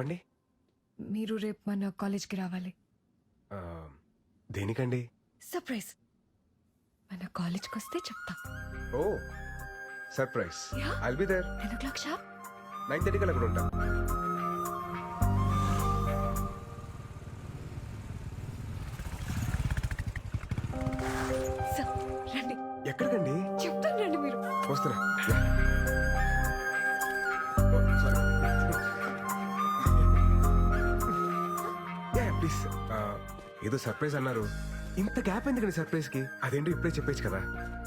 చెప్పండి. మీరు రేపు మన కాలేజ్కి రావాలి. ఆ, దేనికండి? సర్ప్రైజ్. మన కాలేజ్కి వస్తే చెప్తా. ఓ surprise. Yeah. I'll be there ten o'clock sharp nine thirty కల్లా అక్కడ ఉంటా. సార్ రండి. ఎక్కడికండి? చెప్తాను రండి మీరు. వస్తున్నా. Please. ఆ, ఏదో సర్ప్రైజ్ అన్నారు. ఇంత గ్యాప్ ఎందుకండి సర్ప్రైజ్కి? అదేంటో ఇప్పుడే చెప్పేచ్చు కదా.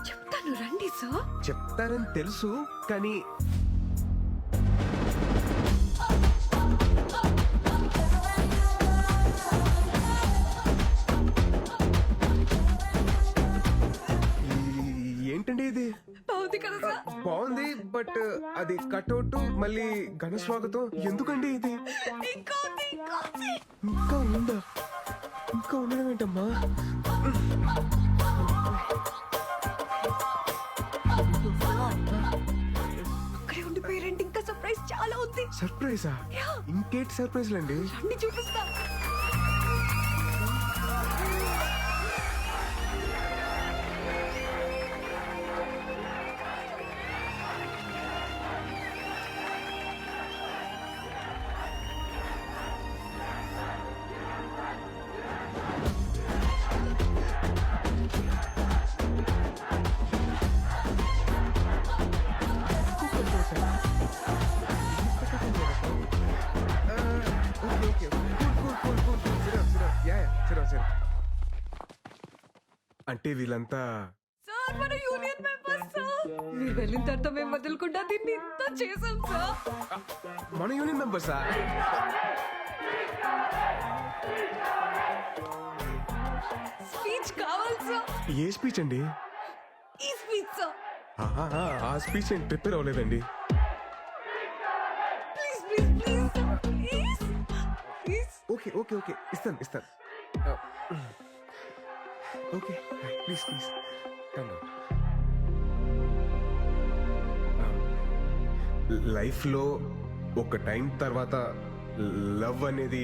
చెప్తాను రండి సార్ చెప్తారని తెలుసు కానీ ఏంటండి ఇది? బాగుంది కదా బాగుంది బట్ అది కట్అవుట్ మళ్ళీ ఘన స్వాగతం. ఎందుకండి ఇది? ఇంకా ఉంది? ఇంకా ఉండడం ఏంటమ్మా? సర్ప్రైజ్ చాలా ఉంది. సర్ప్రైజా Yeah. ఇంకేంటి సర్ప్రైజ్లు అండి రండి చూపిస్తా. అంటే వీళ్ళంతా సార్ మన యూనియన్ మెంబర్స్ సార్. మీరు వెళ్ళిన తర్వాత మేము వదలకుండా దీన్ని ఇంత చేసాం సార్. మన యూనియన్ మెంబర్సా స్పీచ్ కావాలి సార్. ఏ స్పీచ్ అండి? ఈ స్పీచ్ సార్. ఆహా, ఆ స్పీచ్ నేను ప్రిపేర్ అవ్వలేదండి. Please please please please please okay okay okay. ఇస్తాను ఇస్తాను. ఓకే. Please please. లైఫ్లో ఒక టైం తర్వాత లవ్ అనేది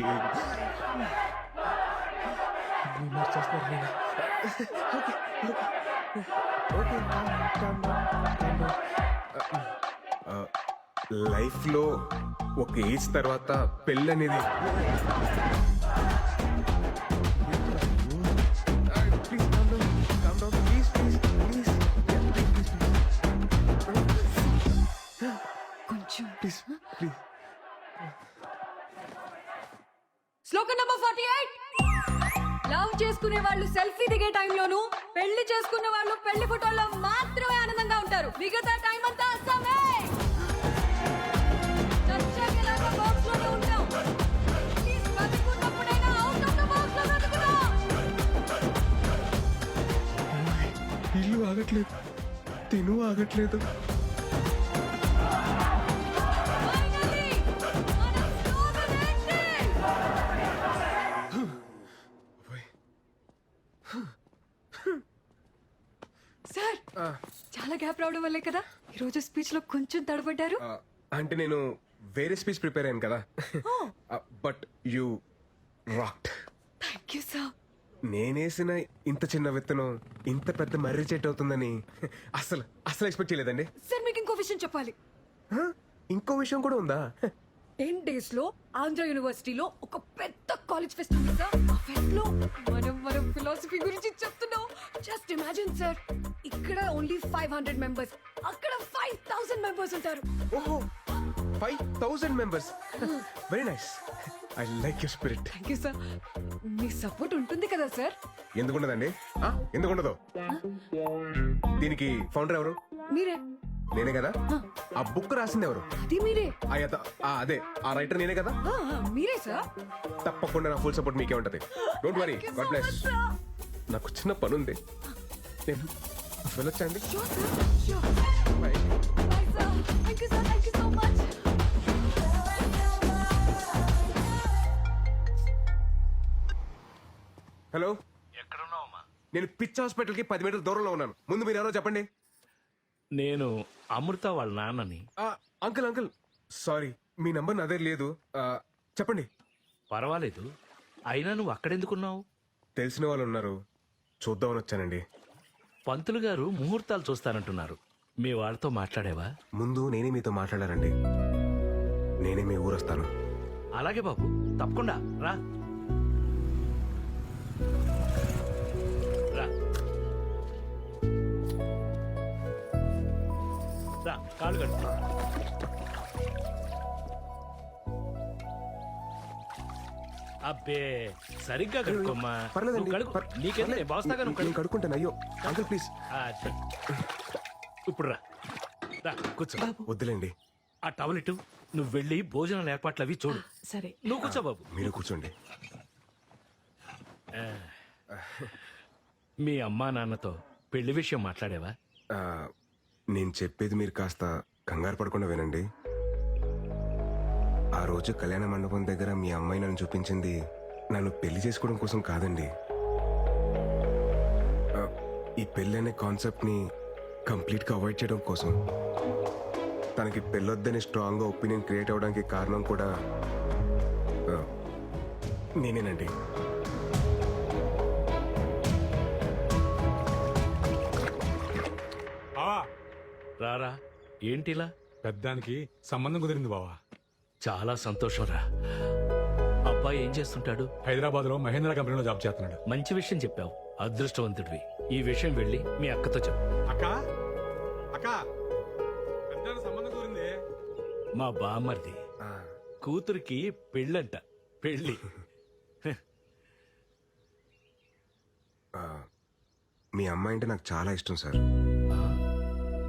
లైఫ్లో ఒక ఏజ్ తర్వాత పెళ్ళి ప్లీజ్ శ్లోకం నంబర్ ఫార్టీ ఎయిట్ లవ్ చేసుకునే వాళ్ళు సెల్ఫీ దిగే టైంలోను పెళ్ళి చేసుకున్న వాళ్ళు పెళ్ళి ఫోటోల్లో మాత్రమే ఆనందంగా ఉంటారు. మిగతా టైం అంతా అస్సామే. ఇల్లు ఆగట్లేదు. తిను ఆగట్లేదు. గ్యాప్ రావడం వల్లే కదా? ఈరోజు స్పీచ్లో కొంచెం తడబడ్డారు. ఆ, అంటే నేను వేరే స్పీచ్ ప్రిపేర్ అయ్యాను కదా. But you rocked thank you sir నేనేసిన ఇంత చిన్న విత్తనం ఇంత పెద్ద మర్రి చెట్టు అవుతుందని అసలు అసలు ఎక్స్పెక్ట్ చేయలేదండి. సార్ మీకు ఇంకో విషయం చెప్పాలి. హ? ఇంకో విషయం కూడా ఉందా? టెన్ డేస్లో ఆంధ్ర యూనివర్సిటీలో ఒక పెద్ద కాలేజ్ ఫెస్ట్ ఉంది సార్ ఆ ఫెస్ట్లో మనం మనం ఫిలాసఫీ గురించి చెప్తున్నాం. జస్ట్ ఇమాజిన్ సార్ ఇక్కడ ఓన్లీ ఫైవ్ హండ్రెడ్ మెంబర్స్ అక్కడ ఫైవ్ థౌసండ్ మెంబర్స్ ఉంటారు. ఓహో five thousand members very nice I like your spirit thank you sir me support ఉంటుంది కదా సార్ ఎందుకుండదండి? ఆ, ఎందుకుండదు? దీనికి ఫౌండర్ ఎవరు? మీరే. నేనే కదా? ఆ. బుక్ రాసింది ఎవరు? అది మీరే. ఆ యత- ఆ, అదే ఆ రైటర్ నేనే కదా? ఆ, ఆ, మీరే సార్. తప్పకుండా నా ఫుల్ సపోర్ట్ మీకే ఉంటది. Don't worry God bless. నాకు చిన్న పని ఉంది నేను వెళ్ళొచ్చండి. Bye. హలో ఎక్కడున్నావమ్మా నేను పిచ్ హాస్పిటల్కి పది మీటర్ల దూరంలో ఉన్నాను. ముందు మీరు ఎవరో చెప్పండి. నేను అమృత వాళ్ళ నాన్నని. ఆ, అంకుల్ అంకుల్. సారీ మీ నంబర్ నా దగ్గర లేదు. ఆ, చెప్పండి. పర్వాలేదు. అయినా నువ్వు అక్కడెందుకున్నావు? తెలిసిన వాళ్ళు ఉన్నారు. చూద్దామని వచ్చానండి. పంతులు గారు ముహూర్తాలు చూస్తానంటున్నారు. మీ వాళ్ళతో మాట్లాడేవా? ముందు నేనే మీతో మాట్లాడారండి నేనే మీ ఊరొస్తాను. అలాగే బాబు తప్పకుండా రా రా. రా కాళ్ళు కట్టు అబ్బే సరిగ్గా కడుక్కోమ్మా. పర్లేదండి కడుక్కో. పర్- నువ్వు నేను కడుక్కో. కడుక్కుంటాను అయ్యో. Uncle please. ఆ, సరే. ఇప్పుడు రా. రా కూర్చో. వద్దులేండి. ఆ టవల్ ఇటు. నువ్వు వెళ్ళి భోజనాల ఏర్పాట్లు అవి చూడు. సరే. నువ్వు కూర్చో బాబు. మీరు కూర్చోండి. మీ అమ్మా నాన్నతో పెళ్ళి విషయం మాట్లాడేవా? ఆ, నేను చెప్పేది మీరు కాస్త కంగారు పడకుండా వినండి. ఆ రోజు కళ్యాణ మండపం దగ్గర మీ అమ్మాయి నన్ను చూపించింది నన్ను పెళ్ళి చేసుకోవడం కోసం కాదండి. ఈ పెళ్ళి అనే కాన్సెప్ట్ని కంప్లీట్గా అవాయిడ్ చేయడం కోసం. తనకి పెళ్ళొద్దని స్ట్రాంగ్గా ఒపీనియన్ క్రియేట్ అవ్వడానికి కారణం కూడా నేనేనండి. ఏంటిలా? పెద్దానికి సంబంధం కుదిరింది బావా. చాలా సంతోషం రా అబ్బాయి ఏం చేస్తుంటాడు? హైదరాబాద్లో మహేంద్ర కంపెనీలో జాబ్ చేస్తున్నాడు. మంచి విషయం చెప్పావు. అదృష్టవంతుడివి. ఈ విషయం వెళ్ళి మీ అక్కతో చెప్పు. అక్క అక్క పెద్దానికి సంబంధం కుదిరింది. మా బామ్మర్ది. ఆ, కూతురికి పెళ్ళంట. పెళ్ళి. ఆ, మీ అమ్మాయి అంటే నాకు చాలా ఇష్టం సార్.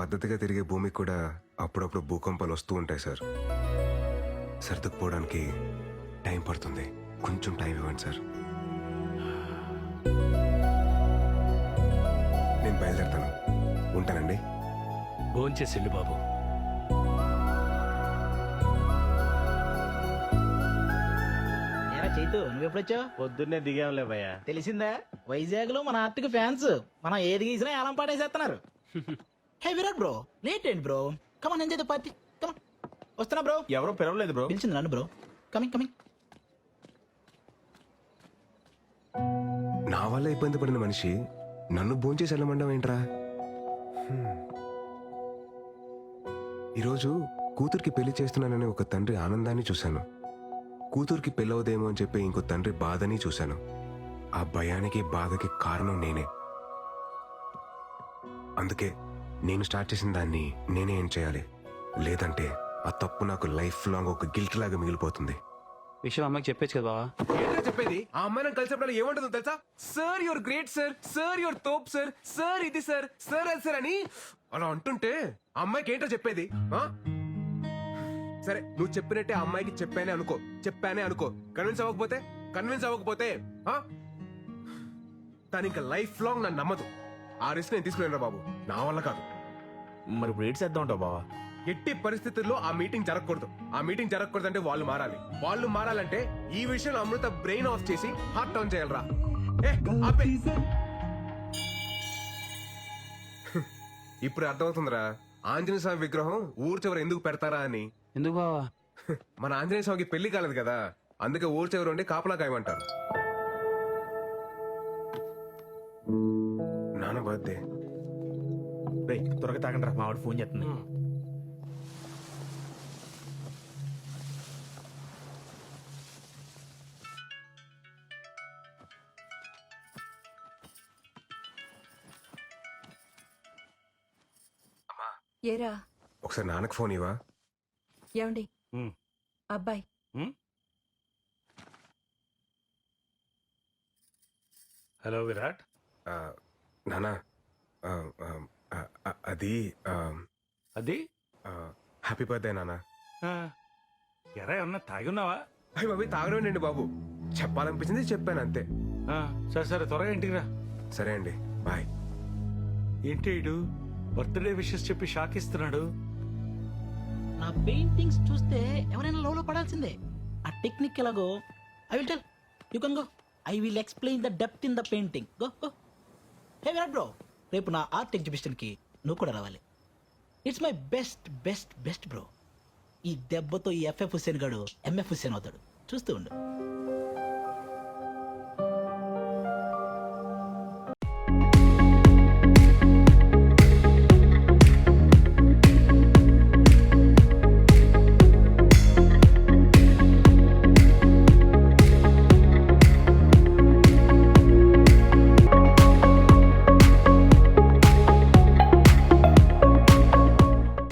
పద్ధతిగా తిరిగే భూమికి కూడా అప్పుడప్పుడు భూకంపాలు వస్తూ ఉంటాయి సార్. సర్దుకుపోవడానికి టైం పడుతుంది. కొంచెం టైం ఇవ్వండి సార్. నేను బయలుదేరుతాను. ఉంటానండి. భోంచేసిల్లు బాబు. ఏరా చైతు నువ్వెప్పుడొచ్చావు? పొద్దున్నే దిగాంలే భయ్య. తెలిసిందా? వైజాగ్లో మన ఆర్టిక్ ఫ్యాన్స్. మనం ఏది గీసినా ఏలం పాటేసేస్తున్నారు హే విరాట్ బ్రో లేట్ ఏంటి bro come on enjoy party come on వస్తున్నా బ్రో ఎవరో పిలవలేదు బ్రో పిలిచింది నన్ను బ్రో కమింగ్ కమింగ్ నా వల్ల ఇబ్బంది పడిన మనిషి నన్ను భోంచేసి వెళ్ళమండం ఏంట్రా. ఈరోజు కూతురికి పెళ్ళి చేస్తున్నానని ఒక తండ్రి ఆనందాన్ని చూశాను. కూతురికి పెళ్ళవదేమో అని చెప్పి ఇంకో తండ్రి బాధని చూశాను. ఆ భయానికి బాధకి కారణం నేనే. అందుకే నేను స్టార్ట్ చేసిన దాన్ని నేనే ఏం చేయాలి. లేదంటే ఆ తప్పు నాకు లైఫ్ లాంగ్ ఒక గిల్ట్ లాగా మిగిలిపోతుంది. విషయం అమ్మకి చెప్పొచ్చు కదా బావా? ఏంటో చెప్పేది? ఆ అమ్మాయి నన్ను కలిసినప్పుడు ఏమంటుందో తెలుసా? Sir your great sir sir your తోప్ sir sir ఇది సార్ సార్ అది సార్ అని అలా అంటుంటే ఆ అమ్మాయికి ఏంటో చెప్పేది? ఆ? సరే నువ్వు చెప్పినట్టే ఆ అమ్మాయికి చెప్పానే అనుకో. చెప్పానే అనుకో. కన్విన్స్ అవ్వకపోతే? కన్విన్స్ అవ్వకపోతే? ఆ? తను ఇంకా లైఫ్ లాంగ్ నన్ను నమ్మదు. ఆ రిస్క్ నేను తీసుకున్నాను బాబు. నా వల్ల కాదు. మరి ఇప్పుడు ఏడ్స్ చేద్దాం ఉంటావు బావా? ఎట్టి పరిస్థితుల్లో ఆ మీటింగ్ జరగకూడదు. ఆ మీటింగ్ జరగకూడదు అంటే వాళ్ళు మారాలి. వాళ్ళు మారాలంటే ఈ విషయంలో అమృత బ్రెయిన్ ఆఫ్ చేసి హార్ట్ ఆన్ చేయాలరా ఏ, ఆపే. ఇప్పుడు అర్థమవుతుందిరా. ఆంజనేయ స్వామి విగ్రహం ఊరు చివర ఎందుకు పెడతారా అని. ఎందుకు బావా? మన ఆంజనేయ స్వామికి పెళ్ళి కాలేదు కదా. అందుకే ఊరు చివర ఉండి కాపలా కాయమంటారు. నాన్న బర్త్డే రేయ్ త్వరగా తాగండి రా మావాడు ఫోన్ చేస్తుంది. ఏరా? ఒకసారి నాన్నకు ఫోన్ ఇవ్వా? ఏమండి. అబ్బాయి. హలో విరాట్. నానా అది అది? హ్యాపీ బర్త్డే నానా. ఎరా ఏమన్నా తాగి ఉన్నావా అవి బాబు తాగడండి బాబు. చెప్పాలనిపించింది చెప్పాను అంతే. సరే సరే త్వరగా ఇంటికి రా. సరే అండి బాయ్. ఏంటి ఈడు బర్త్డే విషెస్ చెప్పి షాక్ ఇస్తున్నాడు. నా పెయింటింగ్స్ చూస్తే ఎవరైనా లోలో పడాల్సిందే. ఆ టెక్నిక్ ఎలాగో? I will tell you can go I will explain the depth in the painting go go hey Virat bro రేపు నా ఆర్ట్ ఎగ్జిబిషన్కి నువ్వు కూడా రావాలి. It's my best best best bro ఈ దెబ్బతో ఈ ఎఫ్ఎఫ్ హుస్సేన్ గాడు ఎంఎఫ్ హుస్సేన్ అవుతాడు. చూస్తూ ఉండు.